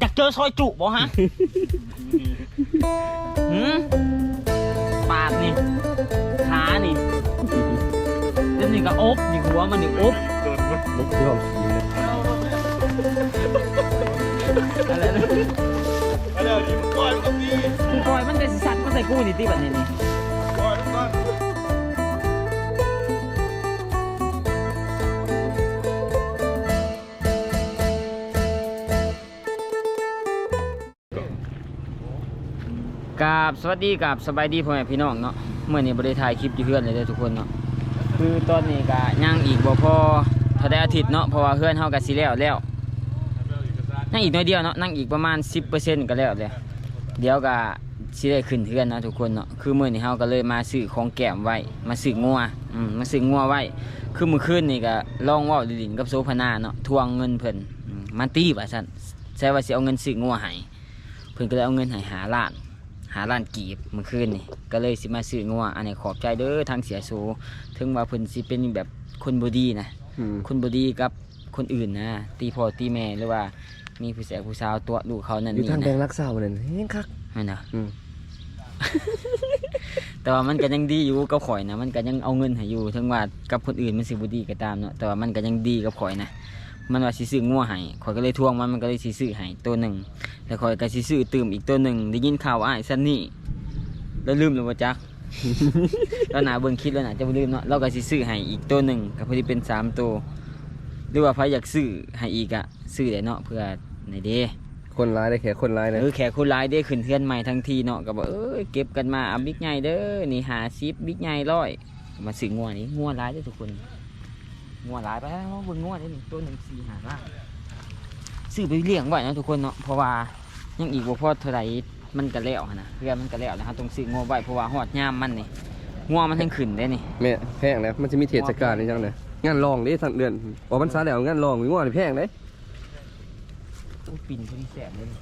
อยากเจอซอยจุบ่ฮะหืมปากนี่ ขานี่แล้วนี่ก็อบนี่หัวมันนี่อบมุกที่ห้องขี่เลยอะไรนะเอาเดี๋ยวนี้มึงปล่อยมันกับพี่กูปล่อยมันแต่สิสัตว์มันใส่กูนี่ตีแบบนี้นี่ กราบสวัสดีกับสบายดีพ่อแม่พี่น้องเนาะเมื่อนี้บริถ่ายคลิปอยู่เพื่อนเลยเด้อทุกคนเนาะคือตอนนี้ก็ย่างอีกบ่พอเท่าได้อาทิตย์เนาะเพราะว่าเพื่อนเฮาก็สิแล้วแล้วนั่งอีกน้อยเดียวเนาะนั่งอีกประมาณ 10%ก็แล้วเลยเดี๋ยวก็สิได้ขึ้นเพื่อนนะทุกคนเนาะคือเมื้อนี้เฮาก็เลยมาซื้อของแก้มไว้มาซื้องัวอืมมาซื้องัวไว้คือมื้อคืนนี่ก็ลองเว้าดินกับโซพนาเนาะทวงเงินเพิ่นอืมมันตีว่าซั่นใช่ว่าสิเอาเงินซื้องัวให้เพิ่นก็เลยเอาเงินให้หาล้าน หาล้านกีบเมื่อคืนนี่ก็เลยสิมาซื้องัวอันนี้ขอบใจเด้อทางเสียโซถึงว่าเพิ่นสิเป็นแบบคนบ่ดีนะอืมคนบ่ดีกับคนอื่นนะตีพ่อตีแม่หรือว่ามีผู้แสบผู้สาวตัวลูกเขานั่นอยู่นี่ทางแดงนะรักษาวันนั้นเฮ้ยคักนั่นน่ะอืมแต่ว่ามันก็ยังดีอยู่กับข่อยนะมันก็ยังเอาเงินให้อยู่ถึงว่ากับคนอื่นมันสิบ่ดีก็ตามเนาะแต่ว่ามันก็ยังดีกับข่อยนะ มันว่าสิซื้องัวให้ข่อยก็เลยทวงมันมันก็เลยสิซื้อให้ตัวหนึ่งแล้วข่อยก็สิซื้อตื่มอีกตัวหนึ่งได้ยินข่าวอ้ายซันนี่แล้วลืมหรือว่าจัก แล้วหนาเบิ่งคลิดแล้วหนาจะบ่ลืมเนาะเราก็สิซื้อให้อีกตัวหนึ่งก็พอดีเป็นสามตัวหรือว่าใครอยากซื้อให้อีกอะซื้อได้เนาะเพื่อในเด้คนร้ายได้แค่คนร้ายนะเออแขกคนร้ายได้ขึ้นเทือนใหม่ทั้งทีเนาะก็บอกเอ้ยเก็บกันมาเอาบิ๊กใหญ่เด้อนี่หาซิปบิ๊กใหญ่ร้อยมาซื้องัวนี่งัวร้ายเด้อทุกคน งัวร้ายไปแล้วเบิ่งงัวได้นี่ตัวหนึ่งสี่หาล้านซื้อไปเลี้ยงไว้เนาะทุกคนเนาะเพราะว่ายังอีกบ่พอเท่าไหร่มันก็แล้วหั้นนะเพื่อมันก็แล้วนะครับต้องซื้องัวไว้เพราะว่าฮอดยามมันนี่งัวมันทั้งขึ้นได้นี่แม่แพงนะมันจะมีเทศกาลนี่จังเลยงานรองเด้ทางเดือนออกพรรษาแล้วงานรองมีง้อนี่แพงเด้โอ้ยปิ่นคนนี้แสบเลยนี่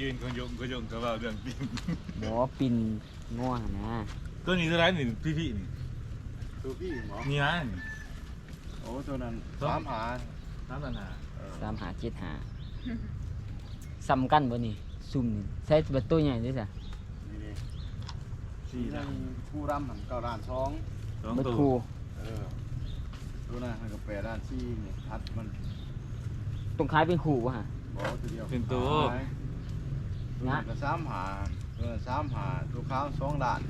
ยืนก็ยงก็ยงก็ว่าเรื่องปีนบอกว่าปิ่นงัวหั่นนะตัวนี้ตัวไหนนี่พี่พี่นี่ ตัวพี่หมอนี่นะนี่โอ้ตัวนั้นตัวสามหาน้ำตาลหาสามหาเจ็ดหาซ้ำกันบ่นี่ซุ่มนี่ใช้บัตตัวใหญ่ด้วยจ้ะนี่ดิสี่ที่นะนั่นผู้รำหันเก้าด้านสองสองบัตตัวคูเออตัวนั้นหันกับแปดด้านสี่นี่ทัดมันตรงคล้ายเป็นขู่วะฮะบอกตัวเดียวเป็นตัว หายตัวนั้นก็สามหาตัวนั้นสามหาตัวขาวสองด้าน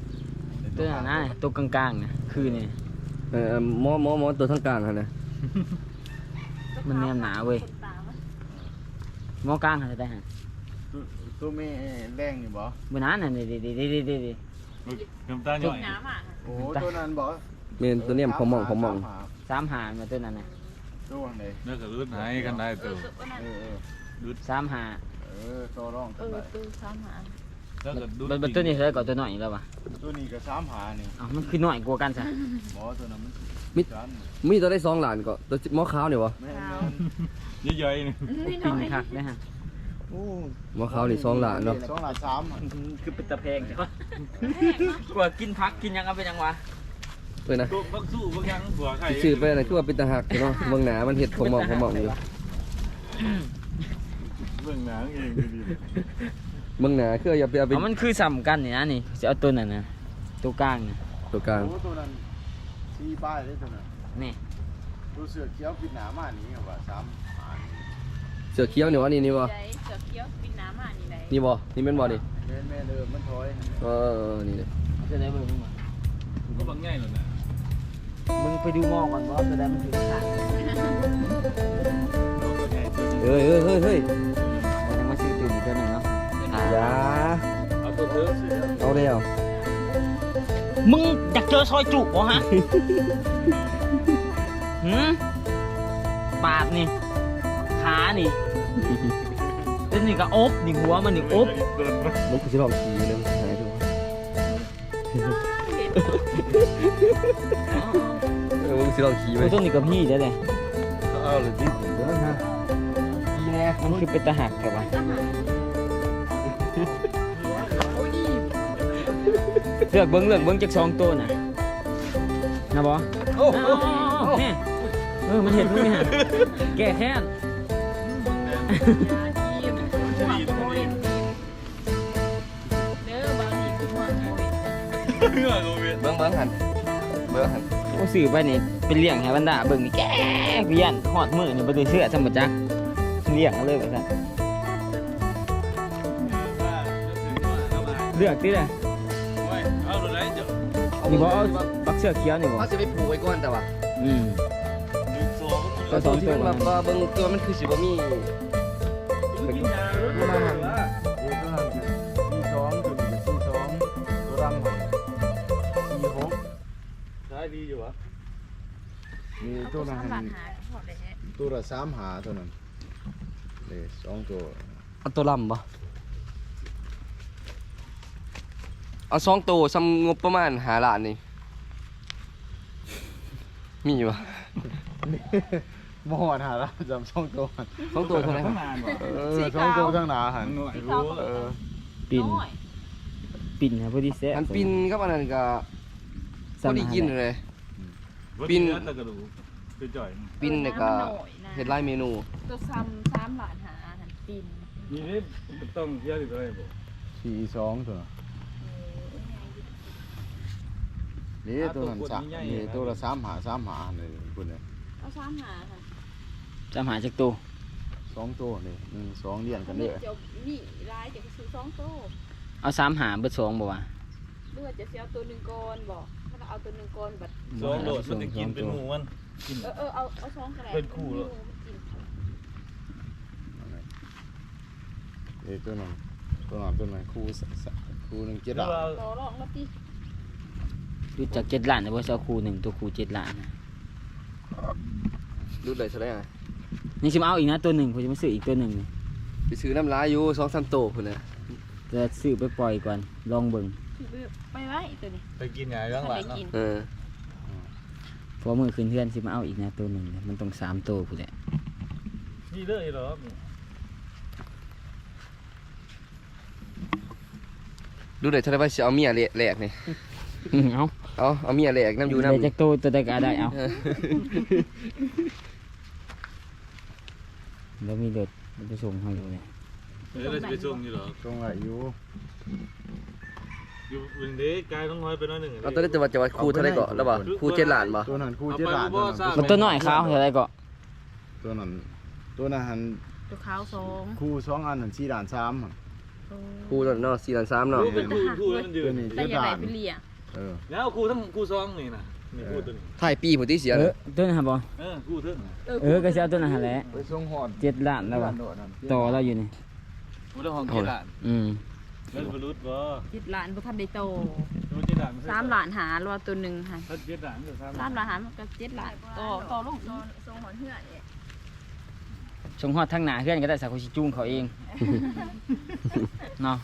ตัวนั้นนะตัวกลางๆนะคือนี่ เออหมอหมอหมอตัวทางกลางหั่นนะมันแนมหนาเว้ย หมอกลางหาได้ฮะตัวตัวแม่แรงนี่บ่บนนั้นน่ะเด็ดเด็ดเด็ดเด็ดน้ำตาลย่อยน้ำอะโอ้ตัวนั้นบ่แม่นตัวเนี้ยพอมองพอมองสาหาสามหามาตัวนั้นนะตัวไหนเนื้อกับรุดหายกันได้ตัวเออเออสามหาเออตัวร่องเอตัวอไหนตู้ซ้ำหา แล้วก็ดูบัตบัตตัวนี้เท่าไหร่กว่าตัวน้อยอีกแล้ววะตัวนี้ก็สามหานี่อ้าวมันคือน้อยกว่ากันซะหมอตัวนั้นมันมิจันมีตัวได้สองหลานก็ตัวหมอขาวนี่วะแม่นย่อยๆนี่นี่ปิ่น้นอยคักได้ฮะโอ้หมอขาวนี่สองหลานเนาะสองหลานสามอะคือเป็นตะเพงใช่ปะกว่ากินพักกินยังเอาไปยังวะเอ้ยนะตัวบักสู้บักยังหัวไข่ชื่อไปน่ะคือว่าเป็นตาหักเนาะเบิ่งหนามันเฮ็ดพอมองพอมองอยู่เรื่องหนังเองดี เบิ่งหนาคืออย่าไปเอาไปเอามันคือซ้ำกันนี่นะนี่จะเอาตัวนั้นนะตัวกลางนะตัวกลางโอ้ตัวนั้นสี่ป้ายเลยตัวนั้นนี่ตัวเสือเขียวปิดหนามากนี้ว่าสามหานี่เสือเขียวนี่วะนี่นี่บ่ใจเสือเขียวปินน้ำอะนี่ไหนนี่บ่นี่แม่นบ่นี่แม่นแม่เดิมมันถอยเออนี่เลยจะได้เบิ่งมึงวะๆก็บักง่ายเลยนะมึงไปดูหมอก่อนว่าจะได้มันคือทางตัวบักง่ายตัวนี้เฮ้ยเฮ้ยเฮ้ย อ่าอย่าเอาตัวเถอะเอาแล้วมึงอยากเจอซอยจุบ่ฮะ หืมปากนี่ ขานี่แล้วนี่ก็อบนี่หัวมันนี่อบโดนมันมันกูสิลองขี่เลยมันหายดูเออมึงสิลองขี่ไหมโอ้ตัวนี้กับพี่ได้เลยเอาเลยจิเดี๋ยวนะฮะขี่แน่มันคือเป็นตะหักแต่ว่า เลือกเบิ้งเลือกเบิ้งจากสองตัวน่ะนะบอโอ้อ้าวนี่เออมันเห็นมึงนี่ฮะแก่แค้นทีมหัวโมยเด้อบางทีคือหัวโมยเพื่อโควิดเบิ้งเบิ้งหันเบิ้งหันโอ้สื่อไปนี่เป็นเลี้ยงให้บรรดาเบิ่งนี่แก่กูยันหอดมือนี่บ่ได้เชื่อสมบัจักเลี้ยงเอาเลยว่าซั่นเลือกติเลย นี่บ่เอาบักเสื้อเขียวนี่บ่เขาจะไปผูกไว้ก่อนแต่ว่าอืมหนึ่งสองก็ตอนที่มันแบบว่าเบิ้งตัวมันคือสิบ่มีกินยาแล้วตัวนั้นหันนี่ตัวนั้นสี่สองตัวนี้สี่สองตัวดำหันสี่หกใช้ดีอยู่วะมีตัวนั้นหันหาหอดเลยตัวละสามหาตัวนั้นเลยสองตัวเอาตัวลำบ่ เอาสองตัวซ้ำงบประมาณหาล้านนี่ มีอยู่บ่บ่หอดหาแล้วจำสองตัวหันสองตัวเท่าไหร่ครับนานวะเออสองตัวข้างหน้าหันหน่อยรู้รู้เออปิ่นน้อยปิ่นให้พอดีแซ่บอันปินกับอันนั้นก็พอดีกินเลย ปิ้น แล้วก็ดูเป็นจ่อย ปินเนี่ยก็เฮ็ดหลายเมนู ตัวซ้ำซ้ำหลานหาหันปินนี่นี่ต้องเที่ยวที่อะไรบ่สี่สองตัว นี่ตัวนั้นสามนี่ตัวละสามหาสามหาเลยคุณเนี่ยเอาซ้ำหาหันจำหาจักตัวสองตัวนี่หนึ่งสองเรียนกันเลยเดี๋ยวนี่ร้ายจะซื้อสองโต้เอาสามหาเบิดสองบ่วะเลือดจะเสียตัวหนึ่งก้อนบอกถ้าเอาตัวหนึ่งก้อนบัดสองโดดมันจะกินเป็นหมูมันกินเออเออเอาเอาสองกระไรเป็นคู่เหรอนี่ตัวนั้นตัวนั้นตัวนั้นคู่สสคู่หนึ่งเจ็ดแล้ดาววต่อรองแล้วตี รู้จักเจ็ดล้านแต่ว่าเอาคู่หนึ่งตัวคู่เจ็ดล้านนะดูได้เท่าไหร่อะนี่สิมาเอาอีกนะตัวหนึ่งผมจะมาซื้ออีกตัวหนึ่งนี่ไปซื้อน้ำลายอยู่2-3โตพุ่นน่ะจะซื้อไปปล่อยก่อนลองเบิ่งไปไว้ตัวนี้ไปกินไงข้างหลังไปกินเออเพราะมือคืนเพื่อนสิมาเอาอีกนะตัวหนึ่งเนี่ยมันต้องสามตัวผู้นแหละนี่เลยเหรอดูได้เท่าไหร่ว่าสิเอาเมียแหลกนี่อืมเอา เอาเอาเมียแหลกน้ำอยู่น้ำได้จากตัวตัวใดก็ได้เอาเออแล้วมีเด็ดมันจะส่งให้อยู่เลยเดี๋ยวเราจะไปส่งอยู่เหรอตรงไหนอยู่อยู่วันนี้กายต้องน้อยไปน้อยหนึ่งเอาตัวนี้จะว่าจะว่าครูเท่าไหร่ก็แล้วบ่ครูเจ็ดล้านบ่ตัวนั้นคู่เจ็ดหลานตัวนั้นมันตัวน้อยขาวเท่าไรก็ตัวนั้นตัวนั้นหันตัวขาวสองคู่สองอันหันสี่ด่านสามหั่นครูตอนเนาะ4ล้าน3เนาะคู่เป็นคู่คู่แล้วมันยืตัวนนี้แต่เจ็ดอย่าด่าไหนนไปเลี้ยง เออแล้วคู่ทั้งคู่ซองนี่นะนี่คู่ตัวนี้ถ่ายปีผู้ที่เสียเอเลอยตัวนั้นหาบ่เออคู่ทึ่งเออก็จะเอาตัวนั้นหาแหละไปส่งหอดเจ็ดล้านแล้ววะต่อเราอยู่นี่คู่ละห้องเจ็ดล้านอืมแล้วบรรลุบ่จิตหลานบ่ทันได้โตดูเจ็ดล้านสามหลานหารอตัวหนึ่งค่ะถ้าเจ็ดล้านก็สามสามหลานหารมันก็เจ็ดหลานโตโตลูกทรงหอนเหื่อเนี่ยชงฮอดทั้งหน้าเพื่อนก็ได้สักคนสิจูงเขาเองเนาะ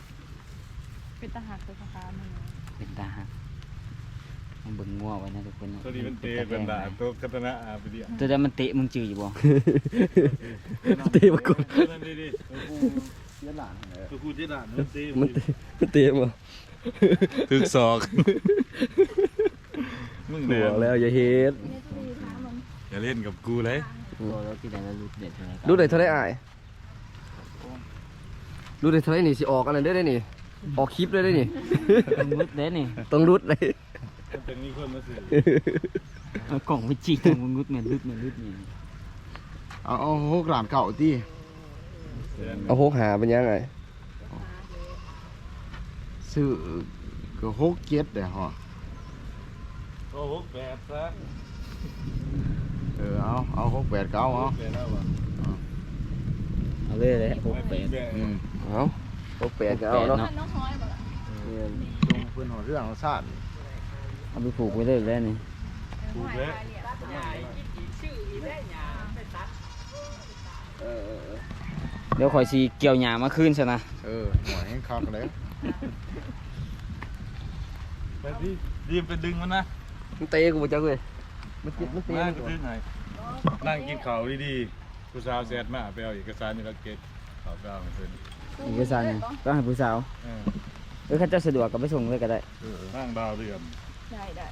เป็นตาหักตัวฟ้ามันเป็นตาหักมัน เบิ่งงัวไว้นะทุกคนเนาะตัวนี้มันเตะเป็นด่าตัวกัตนะอาไปดิตัวนั้นมันเตะมึงจืออยู่บ่เตะมากดนั่นดีดิเจ็ดด่านเออตัวคู่เจ็ดล้านมันเตะมันเตะมันเตะบ่ถึกศอกมึงหัแน่วแล้วอย่าเฮ็ดอย่าเล่นกับกูเลยตัวเราที่ไหนแล้วรูดเด็ดเท่าไหร่ก็ดูได้เท่าไหร่อ้ายดูได้เท่าไหร่นี่สิออกอันนั้นได้ได้นี่ออกคลิปเลยได้นี่ต้องรุดเด้นี่ต้องรุดเลย จะมีคนมาซื้อเอากล่องไปจีกมึงรุดแม่นรุดแม่นรุดนี่เอาเอาหกหลานเก่าที่เอาหกหาเป็นยังไงซื้อก็หกเจ็ดเด้อฮะโอ้โหแปดซะเออเอาเอาหกแปดเก้าเอาแปดแล้ววะเอาเลยเลยหกแปดอืมเอาหกแปดก็เอาเนาะน้องห้อยบ่ล่ะเนี่ยลงเพื่อนหัวเรื่องหัวซาด เอาไปผูกไว้เลยแล้วนี่ถูกแล้วเออเออเออเดี๋ยวข่อยสิเกี่ยวหญ้ามาคืนซะนะเออหัวแห้งคักเลยไปดิดีมไปดึงมันนะมันเตะกูบ่จักเว้ยมันติดมันเตะนั่งมันดึงหน่อยนั่งกินข้าวดีๆผู้สาวแซดมาไปเอาเอกสารนี่ละเกตข้าวเปล่ามาเพิ่นเอกสารนี่ก็ให้ผู้สาวเออเออเขาเจ้าสะดวกก็ไปส่งเลยก็ได้เออนั่งดาวเรือน ได้ได้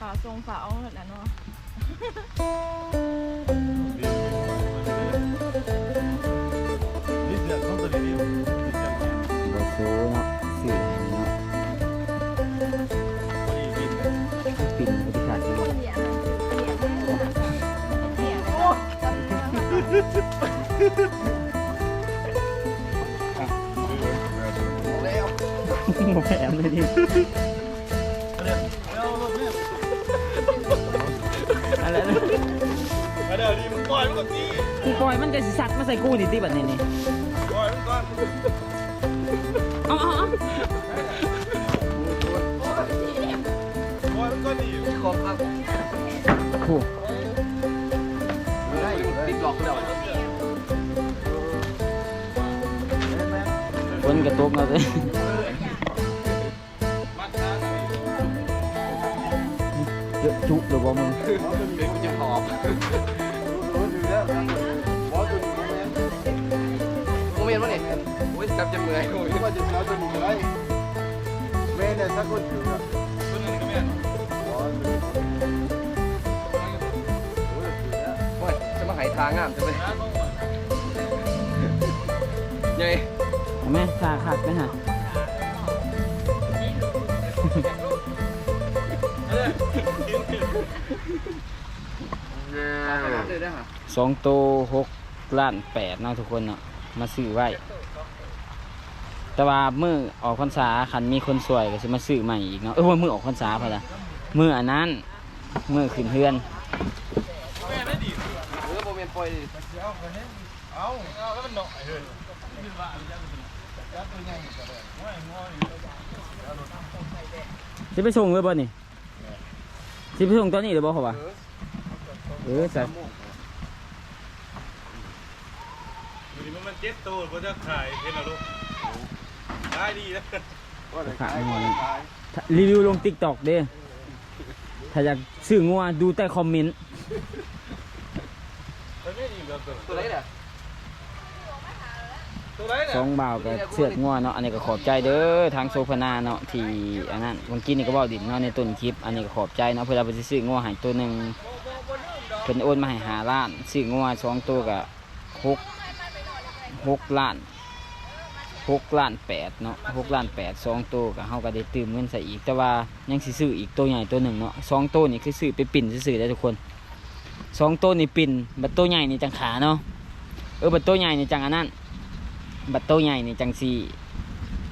ฝาทรงฝาเอาแบบนั้นเนาะน้องตัวนี้ซื้นะสื่อเนะปิ่นบริษันาะโอ้แหมเลยดิาเดี๋ยวดีมึงปล่อยมันก่อนสิกูปล่อยมันจะสิสัตว์มาใส่กูนี่ติแบบนี้นี่ปล่อยมันก่อนเอาเอาเอาปล่อยมันก่อนดิขอบครับโอ้ติ๊กหลอกกูแล้วฝนกระตกมาเลย จุหรือว่ามึงเด็นกูจะหอบกูเห็นว่าเนี่ยโอ้ยแซ่บจะเมื่อยกูว่าจะเราจะหนีไรเมย์เนี่ยสักคนอยู่อะคนนึงก็เมย์โอ้ยจะมาหายทางงามจะไปยัยแม่ขาขาดไปหา สองโตหกล้านแปดเนาะทุกคนเนาะมาซื้อไว้ แต่ว่ามือออกพรรษาคันมีคนสวยก็จะมาซื้อใหม่อีกเนาะเออว่ามือออกพรรษาพอละมืออันนั้นมือขึ้นเพื่อนที่ได้ไม่งออยู่จะไปส่งเลยบ่นี่ จะไปส่งตอนนี้หรือบ่เขาวะเออใส่ดูดิมันมันเจ็บตัวเพราะจะขายเห็นเหรอลูกได้ดีนะว่าได้ขายว่าได้ขายรีวิวลงติ๊กต็อกเด้ถ้าอยากซื้องัวดูใต้คอมเมนต์ตัวนี้ดีแบบตัวตัวไหนเนี่ยตัวไหนเนี่ย สองบ่าวกับเสือกงัวเนาะ อันนี้ก็ขอบใจเด้อ ทางโซฟานาเนาะที่อันนั้นวันกี้นี่ก็บอกดินเนาะในต้นคลิป อันนี้ก็ขอบใจเนาะเพื่อเราไปซื้องัวใหายตัวหนึ่งเพิ่นโอนมาให้หาล้าน ซื้องัวสองตัวกับหกหกล้านหกล้านแปดเนาะหกล้านแปดสองตัวกับเฮาก็ได้ตื่มเงินใส่อีก แต่ว่ายังซื้ออีกตัวใหญ่ตัวหนึ่งเนาะสองตัวนี่คือซื้อไปปิ่นซื้อได้ทุกคนสองตัวนี่ปิ่นบัตัวใหญ่นี่จังขาเนาะเออบัตัวใหญ่นี่จังอันนั้น บัตโตวใหญ่นี่จังสี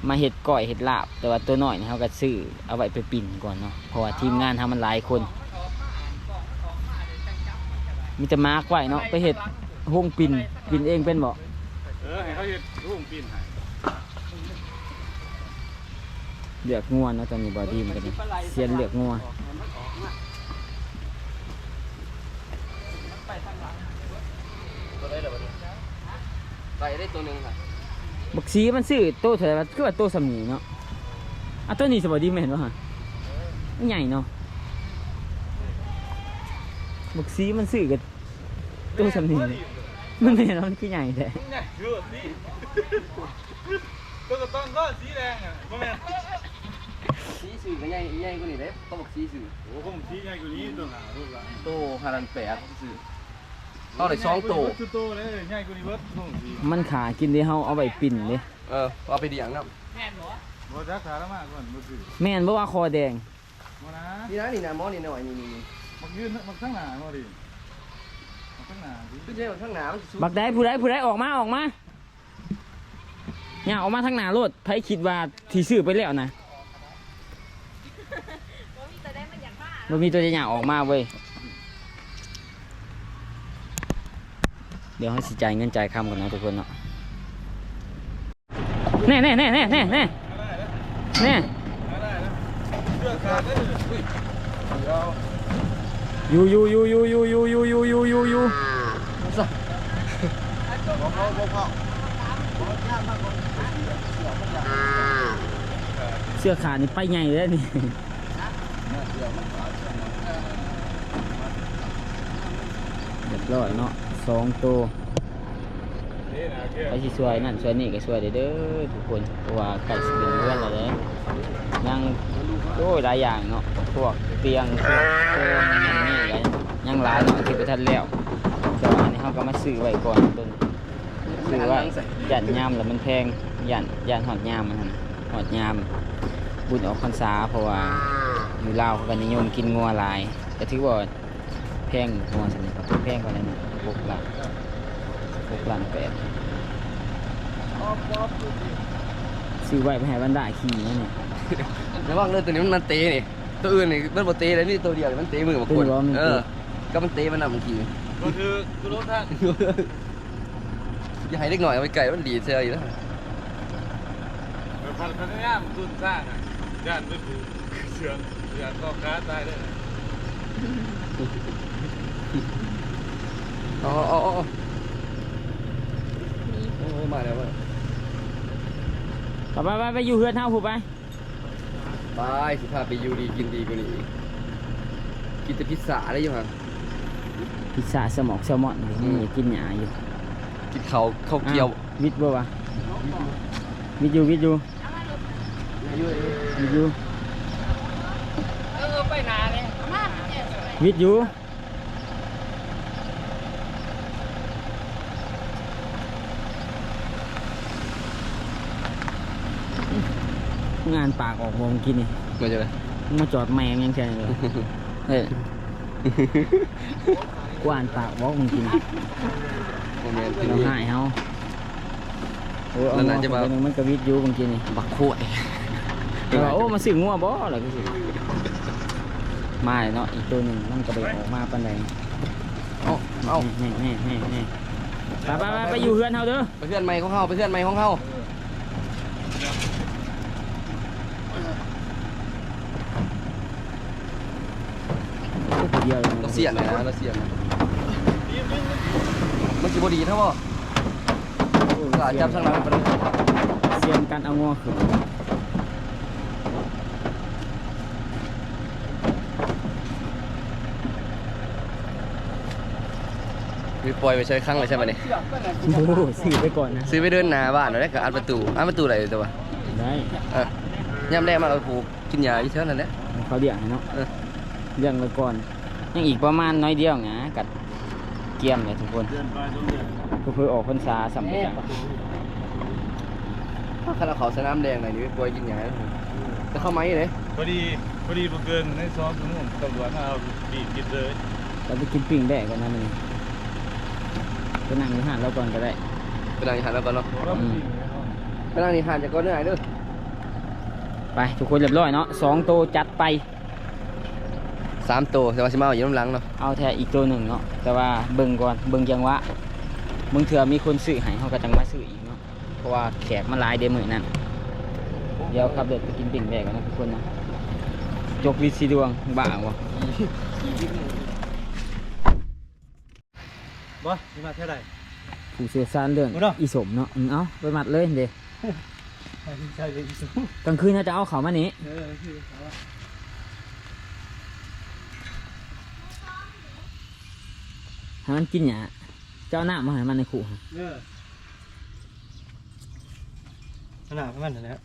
มาเห็ดก้อยเห็ดลาบ แต่ว่าตัวน้อยนี่เขาก็ซื้อเอาไว้ไปปิ่นก่อนเนาะเพราะว่าทีมงานทำมันหลายคนมีแต่มาร์กไว้เนาะไปเห็ดห้องปิ่นปิ่นเองเป็นบ่เออให้เขาเห็นรูปปีนให้เลือกงัวเนาะตอนนี้บอดีมันกันนี่เซียนเลือกงัวตัวไหนเดี๋ยวนี้ใส่ได้ตัวหนึ่งค่ะ บักซีมันซื้อโตเท่าไหร่วะคือว่าโตสำนีเนาะอะตัวนี้สบายดีไม่เห็นวะฮะมันใหญ่เนาะบักซีมันซื้อกับโตสำนีมันไม่เห็นว่ามันคือใหญ่แท้เนี่ยเยอะดิตัวกระต้นก็สีแดงอะบ่แม่นสีสื่อก็ใหญ่ใหญ่กว่านี้เด้ต้องบอกสีสื่อโอ้คงสีใหญ่กว่านี้ตัวหนารูปละโตห้าพันแปดสื่อ เอาได้สองโตตัวโตเลยใหญ่กว่านี้เบิดคงสีมันขากินได้เฮาเอาไว้ปิ่นเด้เออเอาไปเดียงนะบ่จักขาละมากก่อนบ่ซื้อแม่นบ่ว่าคอแดงบ่นะนี่นะนี่นะหมอนี่หน่อยนี่นี่นี่มักยืนมักข้างหน้าบ่ดิมักข้างหน้าดิคือเจ้าข้างหน้ามันสูงบักได้ผู้ใดผู้ใดออกมาออกมาเนี่ยออกมาทางหน้ารถไผคิดว่าที่ซื้อไปแล้วนะว่ามีแต่ได้มันอยากบ้ามันมีตัวอย่างออกมาเว้ย เดี๋ยวให้สิจ่ายเงินจ่ายคำก่อนนะทุกคนเนาะแน่แน่แน่แน่แน่แน่แน่อยู่อยู่อยู่อยู่อยู่อยู่อยู่อยู่อยู่อยู่อยู่อยู่บ่เขาบ่เขาเสื้อขาดนี่ไปใหญ่เลยนี่เรียบร้อยเนาะ สองตัวไปสิช่วยนั่นช่วยนี่ก็ช่วยเด้อทุกคนเพราะว่าไก่สิเป็นเพื่อนเราเลยยังโอ้ยหลายอย่างเนาะพวกเตียงพวกเติมนั่นนี่อะไรยังหลายเนาะที่ไปทันแล้วแต่ว่าอันนี้เขาก็มาซื้อไว้ก่อนต้นซื้อว่าหยันยามแล้วมันแพงหยันหยันหอดยามมันหั่นหอดยามบุญออกพรรษาเพราะว่าอยู่ลาวเขาก็นิยมกินงัวลายแต่ถือว่าแพงงัวสนิทครับแพงกว่านั้น พวกละล้านแปดซื้อไว้ไปให้บรรดาขี่นั่นนี่ระวังเลยตัวนี้มันมันเตะนี่ตัวอื่นนี่มันบ่เตะเลยนี่ตัวเดียวนี่มันเตะมือบางคนเออ ก็มันเตะมันนำบางทีก็คือคือรถท่านอย่าให้เล็กหน่อยเอาไปไก่มันดีเสียอยู่แล้วพันพันธุ์ย่ามตุนสร้างอะย่านไม่ถูกเสือนย่านก็ค้าตายได้ อ๋ออ๋ออ๋อโอ้ยมาแล้วเว้ยไปไปไปไปอยู่เฮือนเท่าผูไปไปสิพาไปอยู่ดีกินดีกว่านี้อีกกินแต่พิซซ่าได้อยู่ฮะพิซซ่าสมอกแซลมอนนี่นี่กินหยาอยู่กินข้าวข้าวเกี๊ยวอ้วิทย์บ่วะวิทย์อยู่วิทย์อยู่วิทย์อยู่วิทย์อยู่ งานปากออกวงกินนี่มาจากไหนมึงมาจอดแมงยังแค่เลยเฮ้ยกวานปากบอกมึงกินโมเมนต์เราหายเฮาโอ้ยเอาแล้วงน่าอจะไปมาหนึงมันกระวิดอยู่บางทีนี่บักโคตรแต่ว่าโอ้มาซื้องัวบ่อะไรก็สิมาเลยเนาะอีกตัวหนึ่งมันก็ไปออกมาปันใดเอาเอาแน่แน่แน่แน่ไปไปไปไปอยู่เฮือนเฮาเด้อไปเพื่อนใหม่ของเฮาไปเพื่อนใหม่ของเฮา โอ้ผู้เดียวล เราเสียนนะเราเสียนนะมันสิบ่ดีเท่าบ่โอ้ก็อาจจับข้างหลังมันไปเลยเสียนการเอางัวขึ้นมีปล่อยไปใช้ครั้งเลยใช่ไหมเนี่ยโอ้โหซื้อไปก่อนนะ ซื้อไปเดินหน้าบ้านแล้วก็อัดประตูอัดประตูอะไรตัววะได้เออย่ำแรกมาเราผูกกินยาอีเท่านั้นแหละเขาเลี้ยงให้เนาะเออเลี้ยงไว้ก่อน ยังอีกประมาณน้อยเดียวนะกัดเกียมเลยทุกคนเดือนไปตรงเดือนก็เพื่อออกพรรษาสัมปทานถ้าเราเขาสนามแดงหน่อยนี่ไปปล่อยกินยาจะเข้าไหมเลยพอดีพอดีบ่เกินในซ้อมนู่นตำรวจมาเอาบีบกินเลยเราไปกินปิ้งแดกกันนะมันไปนั่งอยู่ห้านเราก่อนก็ได้ไปนั่งในหาดแล้วก่อนเนาะเพราะว่ามันบีบไปนั่งในหาดจะก่อนเนื้อไหนเด้อไปทุกคนเรียบร้อยเนาะสองโตวจัดไป สามตัวแต่ว่าสิมาเอาอยู่น้ำหลังเนาะเอาแท้อีกตัวหนึ่งเนาะแต่ว่าเบิ่งก่อนเบิ่งจังหวะเบิ่งเถื่อมีคนซื้อให้เขาก็จังมาซื้ออีกเนาะเพราะว่าแขกมาหลายเดยวมือนั่นเดี๋ยวขับเดินไปกินปิ้งแดกกันนะทุกคนนะจกลิดสีดวงบ้าวะบ่นี่มาเท่าไหร่ผู้เสียสารเรื่องเอาเนาะอีสมเนาะอืมเอาไปมัดเลยเด้ใช่เลยอีสุกลางคืนเขาจะเอาเขามานี้ เออคือเขาว่า ให้มันกินหยาเจ้าหน้ามาให้มันในขู่ฮะเออขนาดมันนะฮะ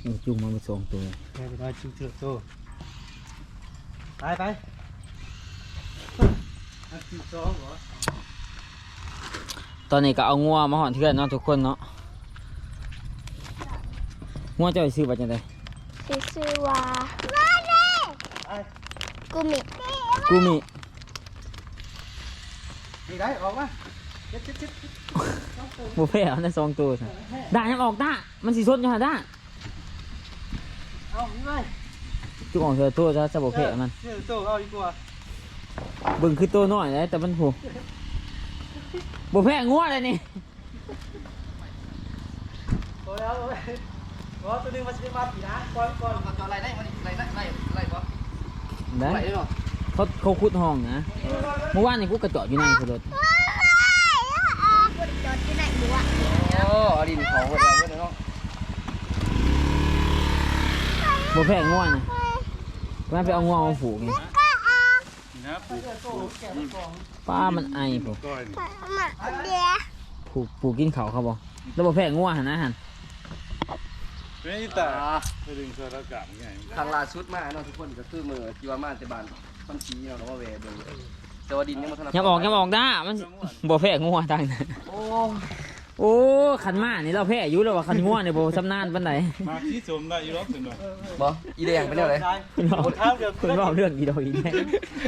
เอาจุ่มมันไปส่งตัวแม่เป็นว่าจิ้งเถือกโตไปไปอันที่สองเหรอตอนนี้ก็เอางัวมาห่อนเทือนเนาะทุกคนเนาะงัวเจ้าสิซื้อไปจังไดชื่อชื่อว่ามาเน่กูมิกูมี นี่ได้ออกมาเจ็ดเจ็ดเจ็ดบุฟเฟ่เอาได้สองตัวซะด่ายังออกด่ามันสีสดอยู่ฮะด่าเอานี่ไปจุกออกเธอตัวจะจะบุฟเฟ่มันเชื่อโตเอาดีกว่าเบิ่งคือตัวน้อยเลยแต่มันโหบุฟเฟ่งัวเลยนี่โตแล้วเลยรอตัวนึงมาสิมาปีนะก่อนก่อนตัวอะไรได้มันไรไรไรไรบ่ได้ไรเนาะ เขาเขาขุดห้องนะเมื่อวานนี่กูกระจอดอยู่ในคือรถกูจอดที่ไหนดูอะโอ้อดินเขาเว้ยเอาเว้ยเนาะบุฟเฟ่งัวนะมันไปเอางัวมาผูกไงนะปลูกป้ามันไอผูกก้อยมาเดี๋ยวผูกผูกกินเขาเขาบอกแล้วบุฟเฟ่งัวหันนะหันไม่ตาไปดึงโซดากาศไงทางล่าสุดมาเนาะทุกคนก็คือมือที่ว่ามาแต่บ้าน คนชี้เนาะว่าแหวเบิ่งแต่ว่าดินยังบ่ทันยังออกยังออกได้มันบุฟเฟ่งัวทางนั้นโอ้โอ้ขันมานี่เราแพ้อายุแล้วว่าขันงัวนี่บ่สำนานปานใดมาที่สมได้อีรอบหนึ่งหน่อยบ่อีแดงไปแล้วเลยคุณบอกคุณบอกเรื่องอีดอกอีแดง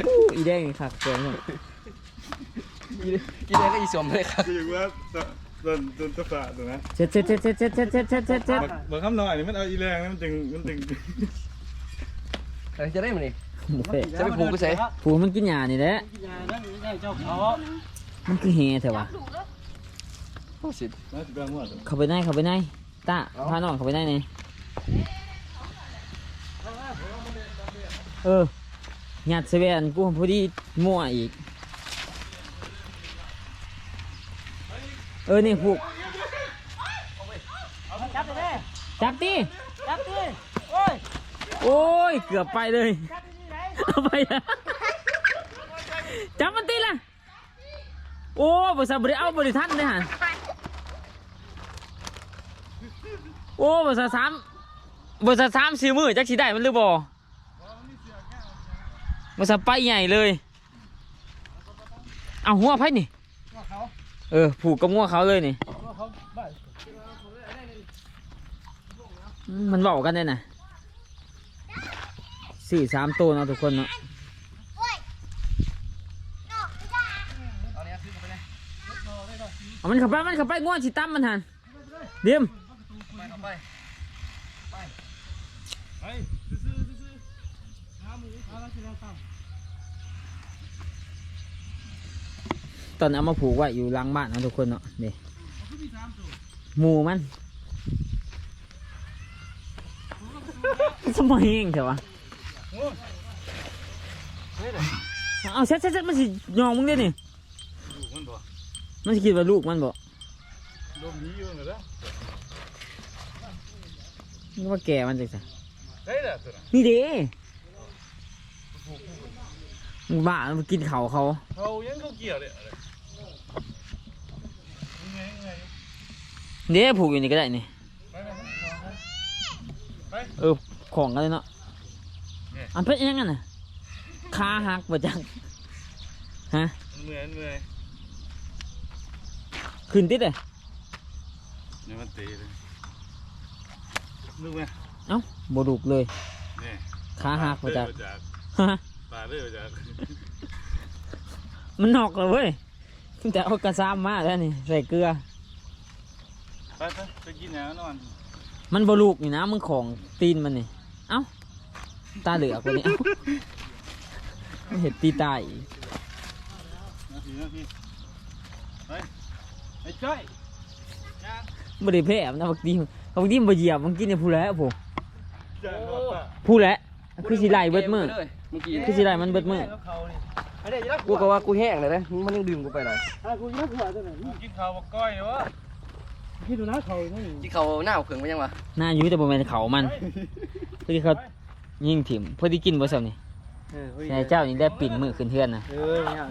อู้อีแดงนี่คักเกินเลยอีอีแดงก็อีสมเลยครับคือว่าตอนตอนตะฝาตัวนะเช็ดเช็ดเช็ดเช็ดเช็ดเช็ดเช็ดเช็ดเช็ดเช็ดบอกคำหน่อยนี่มันเอาอีแรงนะมันจึงมันจึงอะไรจะได้มันนี่ หมูเฟ่จะไปผูกไปใส่ ผูมันกินหญ้านี่แหละมันคือเฮเถอะวะโอ้สิน่าจะเป็นหมดเข้าไปในเข้าไปในตาพาน้องเข้าไปในนี่เออหยัดเสเวียนกูพอดีมั่วอีก เออนี่ผูกจับดิจับดิจับดิโอ้ยโอ้ยเกือบไปเลย เอาไปนะจับมันตีละโอ้บริษัทบริเอาบริทันเลยฮะโอ้บริษัทสามบริษัทสามสี่มือจักสีได้มันหรือบ่บริษัทไปใหญ่เลย เอาหัวไพ่นี่เออผูกกับงัวเขาเลยนี่มันบอกกันได้น่ะ สี่สามตัวเนาะทุกคนเนาะเอาเนี่ยซื้อมันข้าไปมันข้าไปง่วงสิตั้มมันหันเดียมไปเอาไปตอนเอามาผูกไว้อยู่หลังบ้านนะทุกคนเนาะนี่หมูมัน สมองเองเถอะวะ เอาเซ็ตเซ็ตเซ็ตมันสิยองมึงได้นี่มันบ่มันสิคิดว่าลูกมันบ่ลมนี้อยู่เหรอนึกว่าแก่มันจังไงได้แหละตัวน่ะนี่เด้มึงบ้ามันกินเขาเขาเขายังเขาเกี่ยวเลยอะไรยังไงยังไงเด้ผูกอยู่นี่ก็ได้นี่ไปไปไปเออของกันเลยเนาะ อันเป็นยังไงน่ะขาหักบ่จังฮะเหมือนเหมือนขึ้นติดเลยนี่มันตีเลยนึกไหมเอ้าบดุกเลยนี่ขาหักบ่จังจากฮะปลาเรื่อยจากมันนอกเลยเว้ยเพิ่งแต่เอากระซ้ำมาแล้วนี่ใส่เกลือไปไปไปกินอย่างนั้นนอน มันบลูกนี่นะมึงของตีนมันนี่ เอ้า ตาเหลือกว่านี้เอ้ามันเห็ดตีตายอีกนาทีนาทีไปไอ้จ้อยบ่ได้แพ้มันนะบักดีบักดีมันบ่เหยียบมันกินในผู้แล้วผมจ้าโดดป่ะผู้แล้วคือสิไล่เบิดมือเมื่อกี้คือสิไล่มันเบิดมือกูก็ว่ากูแห้งเลยนะมันยังดึงกูไปหน่อยกินข้าวบกก้อยเนาะที่เขาหน้าเขื่องไปยังวะหน้าอยู่แต่บ่แม่นเขามันพอดีเขา ยิงถิ่มพอดีกินบ่ซั่นนี่ใช่เจ้านี่ได้ปิ่นมือขึ้นเทือนนะเออไม่เอา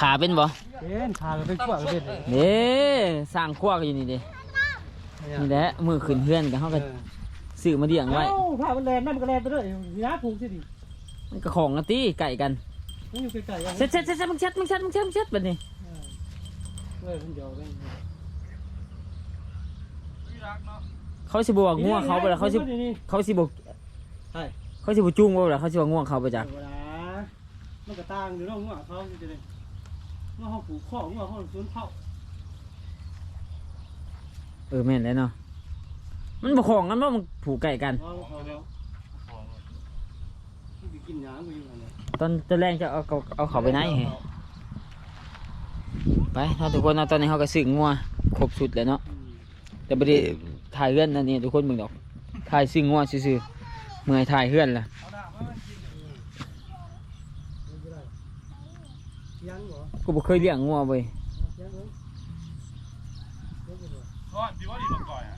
ขาเป็นบ่เป็นทางเป็นกว้างเป็นเด้สร้างครัวก็อยู่นี่เด้นี่แหละมือขึ้นเทือนกันเฮาก็ซื้อมาเลี้ยงไว้ เอ้าผ้ามันแลนนั่นมันก็แลนไปด้วยนี่นะผูกสิดิมันก็ของกันตีไก่กันมันอยู่ไกลๆยังเช็ดเช็ดเช็ดเช็ดมึงเช็ดมึงเช็ดมึงเช็ดมึงเช็ดแบบนี้เออคนเดียวกันเขาสิบวกง่วงเขาไปแล้วเขาสินี่เขาสิบวก ใช่ เขาสิบจุ้งว่าแล้วเขาสิบง่วงเขาไปจากเวลามันก็ต่างอยู่เนาะหัวเขาจะได้หัวเขาผูกข้อหัวเขาสวนเข้าเออแม่นแล้วเนาะมันบกของกันว่ามันผูกไก่กันหัวเขาเนาะที่ไปกินยาไปอยู่นั่นแหละตอนตอนแรกจะเอาเอาเอาเขาไปไหนเหรอไปเราทุกคนเนาะตอนนี้เขาก็ซื้องัวครบสุดแล้วเนาะ อืม แต่ไม่ได้ถ่ายเฮือนนั่นนี่ทุกคนมึงดอก ถ่ายซื้องัวซื่อๆ เมื่อยถ่ายเฮือนล่ะยังเหรอกูบ่เคยเลี้ยงงัวเว้ยยังเหรอก้อนที่ว่าดีบกก้อยฮะ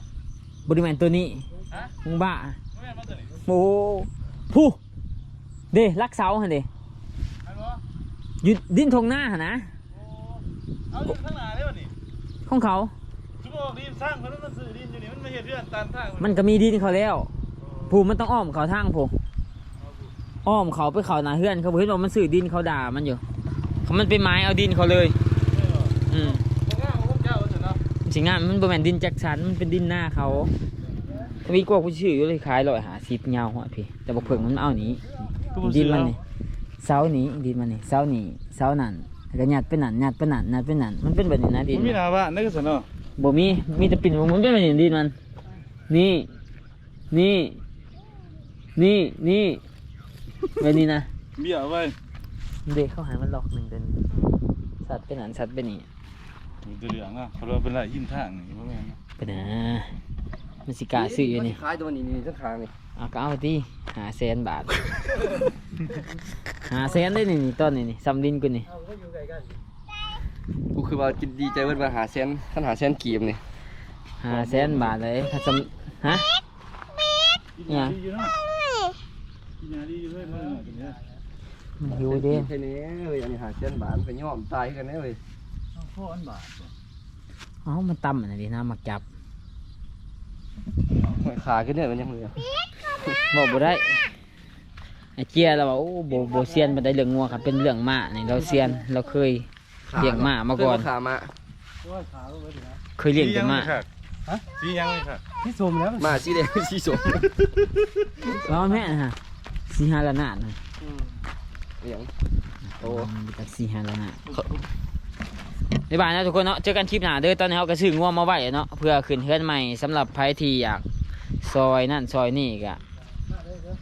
บริแมนตัวนี้ฮะมึงบ้าไม่แม่นมาตัวนี้โอ้ผู้เด้ลักเสาหันเด้ฮัลโหลอยู่ดินทงหน้าหนนะเอาอยู่ข้างหน้าได้ป่ะนี่ของเขาชุบออกดินสร้างเพราะมันสื่อดินอยู่นี่มันไม่เห็นเรื่องตันทางมันก็มีดินเขาแล้ว ผู้มันต้องอ้อมเขาทางผู้อ้อมเขาไปเขาหนาเฮือนเขาบอกเห็นว่ามันสื่อดินเขาด่ามันอยู่เขามันเป็นไม้เอาดินเขาเลย อืมผมว่าผมเจ้าเสร็จแล้วจริงๆอะมันเป็นแมนดินแจ็คสันมันเป็นดินหน้าเขามีกว่ากูชื่ออยู่เลยขายลอยหาสิบเงาหัวพี่แต่บอกเพิ่งมันเอาหนี้ดินมันนี่เสาหนี้ดินมันนี่เสาหนี้เสานั่นแล้วก็หยัดไปนั่นหยัดไปนั่นหยัดไปนั่นมันเป็นแบบนี้นะดินมันมีหน้าบ้านนั่นก็สนอบ่มีมีแต่ปิ่นมันเป็นแบบนี้ดินมัน นี่นี่ นี่นี่แบบนี้นะเบี้ยไว้เด็กเขาหามันหลอกหนึ่งเดือนสัตว์เป็นอันสัตว์เป็นนี่มันจะเหลืองอะเพราะว่าเป็นไรหินทางนี่บ่แม่นนะเป็นนะมันสิกาซื้ออยู่นี่ขายตัวนี้นี่ทั้งทางนี่เอาก็เอาที่หาแสนบาทหาแสนได้นี่นี่ต้นนี่นี่ซัมดินกูนี่กูคือว่ากินดีใจเว้ยว่าหาเซนท่านหาเซนกีบนี่หาแสนบาทเลยถ้าซัมฮะกินยาดีอยู่เนาะกินยาดี อยู่เลยมื้อน่ะกินเนี่ยมันหิวเด้แค่นี้เว้ยอันนี้หาเซนบาทไปย่อมตายกันแน่เว้ยพ่ออันบาทเอ้ามันต่ำอันนี้นะมักจับหอยขาขึ้นเนี่ยมันยังเลยบอกบ่ได้ไอ้เจียเราว่าโอ้โบโบเซียนมาได้เรื่องงัวครับเป็นเรื่องม้านี่เราเซียนเราเคยเลี้ยงม้ามาก่อนขามาเคยเลี้ยงแต่ม้าฮะสียังเลยค่ะมาสีแดงสีส้มเราแม่นะฮะ สีหาละนาดนะเหลืองโอ้ตัดสีหาละนาดในบ้านนะทุกคนเนาะเจอกันคลิปหน้าเด้อตอนนี้เขาก็ซื้องัวมาไว้เนาะเพื่อขึ้นเฮือนใหม่สำหรับใครที่อยากซอยนั่นซอยนี่ก็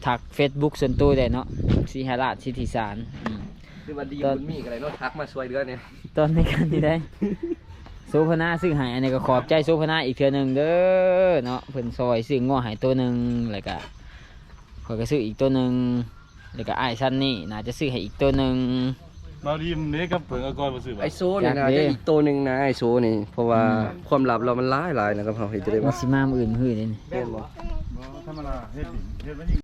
ทัก Facebook ส่วนตัวได้เนาะสีหาราชสิทธิสารอืมคือว่าดีตอนบุญมีอะไรเนาะทักมาช่วยเดือนเนี่ยตอนในการที่ได้โซพนาซื้อใหายอันนี้ก็ขอบใจโซพนาอีกเทื่อหนึ่งเด้อเนาะเพิ่นซอยซื้อง้อใหายตัวหนึ่งแล้วก็ ข่อยก็ซื้ออีกตัวหนึ่งแล้วก็อ้ายซันนี่น่าจะซื้อให้อีกตัวหนึ่งมาดีมนี่กับเพิ่งเอาก่อนบ่ซื้อบ่ไอโซนี่อยากนะเด้จะอีกตัวหนึ่งนะไอโซนี่ เพราะว่าความลับเรามันร้ายหลายนะครับเราเห็นจะได้มาว่าสิมามืออื่นมืออื่นนี่แม่นบ่ บ่ธรรมดาเฮ็ดดิเฮ็ดไว้นี่